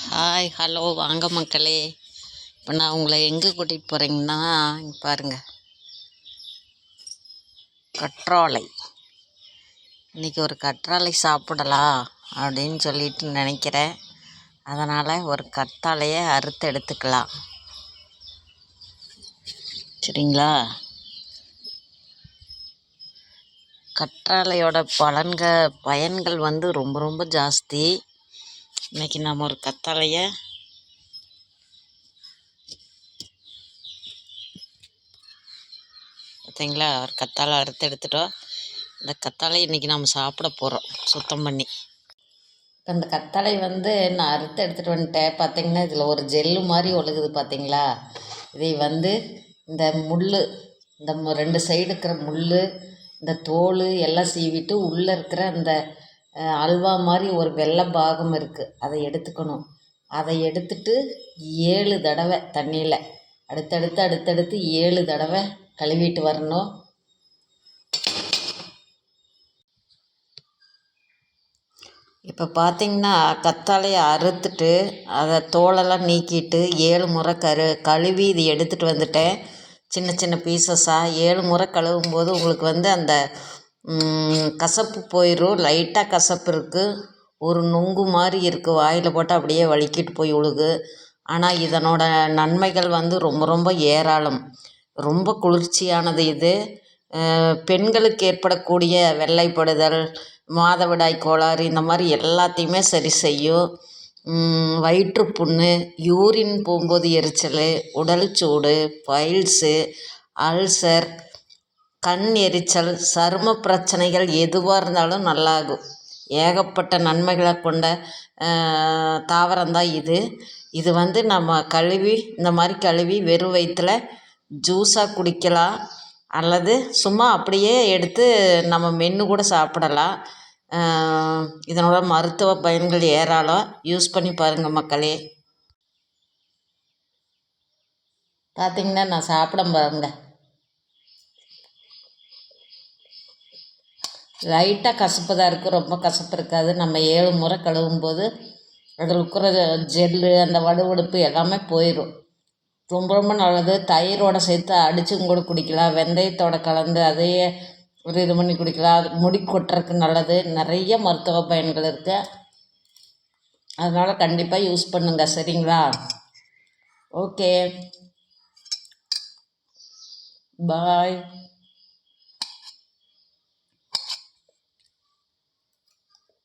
Hi hello வாங்க மக்களே. இப்போ நான் உங்களை எங்கே கூட்டிகிட்டு போகிறீங்கன்னா பாருங்கள் கற்றாழை. இன்றைக்கி ஒரு கற்றாழை சாப்பிடலாம் அப்படின்னு சொல்லிட்டு நினைக்கிறேன். அதனால் ஒரு கற்றாழையை அறுத்து எடுத்துக்கலாம். சரிங்களா? கற்றாழையோட பலன்கள் பயன்கள் வந்து ரொம்ப ரொம்ப ஜாஸ்தி. இன்னைக்கு நம்ம ஒரு கத்தாழையை பார்த்தீங்களா ஒரு கத்தாழை அறுத்து எடுத்துட்டோம். இந்த கத்தாழை இன்றைக்கி நம்ம சாப்பிட போகிறோம் சுத்தம் பண்ணி. இப்போ இந்த கத்தாழை வந்து நான் அறுத்து எடுத்துகிட்டு வந்துட்டேன். பார்த்தீங்கன்னா இதில் ஒரு ஜெல்லு மாதிரி ஒழுகுது பார்த்தீங்களா இதை வந்து இந்த முள் இந்த மு- ரெண்டு சைடு இருக்கிற முள் இந்த தோல் எல்லாம் சீவிட்டு உள்ளே இருக்கிற அந்த அல்வா மாதிரி ஒரு வெள்ளை பாகம் இருக்குது அதை எடுத்துக்கணும். அதை எடுத்துட்டு ஏழு தடவை தண்ணியில் அடுத்தடுத்து அடுத்தடுத்து ஏழு தடவை கழுவிட்டு வரணும். இப்போ பார்த்தீங்கன்னா கத்தாழையை அறுத்துட்டு அதை தோலெல்லாம் நீக்கிட்டு ஏழு முறை கரு கழுவி இது எடுத்துகிட்டு வந்துட்டேன். சின்ன சின்ன பீசஸாக ஏழு முறை கழுவும் போது உங்களுக்கு வந்து அந்த கசப்பு போயிடும் லைட்டாக கசப்பு இருக்குது ஒரு நுங்கு மாதிரி இருக்குது வாயில் போட்டால் அப்படியே வலிக்கிட்டு போய் விழுகு ஆனால் இதனோட நன்மைகள் வந்து ரொம்ப ரொம்ப ஏராளம். ரொம்ப குளிர்ச்சியானது இது. பெண்களுக்கு ஏற்படக்கூடிய வெள்ளைப்படுதல் மாதவிடாய் கோளாறு இந்த மாதிரி எல்லாத்தையுமே சரி செய்யும் வயிற்றுப்புண்ணு யூரின் போகும்போது எரிச்சல் உடல் சூடு பைல்ஸு அல்சர் கண் எரிச்சல் சரும பிரச்சனைகள் எதுவாக இருந்தாலும் நல்லாகும். ஏகப்பட்ட நன்மைகளை கொண்ட தாவரம்தான் இது. இது வந்து நம்ம கழுவி இந்த மாதிரி கழுவி வெறும் வயிற்றுல ஜூஸாக குடிக்கலாம். அல்லது சும்மா அப்படியே எடுத்து நம்ம மென்று கூட சாப்பிடலாம். இதனோட மருத்துவ பயன்கள் ஏராளம். யூஸ் பண்ணி பாருங்கள் மக்களே. பார்த்தீங்கன்னா நான் சாப்பிட பாருங்கள் லைட்டாக கசப்பு தான் இருக்குது ரொம்ப கசப்பு இருக்காது. நம்ம ஏழு முறை கழுவும் போது அதில் இருக்கிற ஜெல்லு அந்த வடுவடுப்பு எல்லாமே போயிடும் ரொம்ப ரொம்ப நல்லது. தயிரோட சேர்த்து அடிச்சும் கூட குடிக்கலாம். வெந்தயத்தோட கலந்து அதையே ஒரு இது பண்ணி குடிக்கலாம். அது முடி கொட்டுறதுக்கு நல்லது. நிறைய மருத்துவ பயன்கள் இருக்குது அதனால் கண்டிப்பாக யூஸ் பண்ணுங்க. சரிங்களா? ஓகே. பாய்.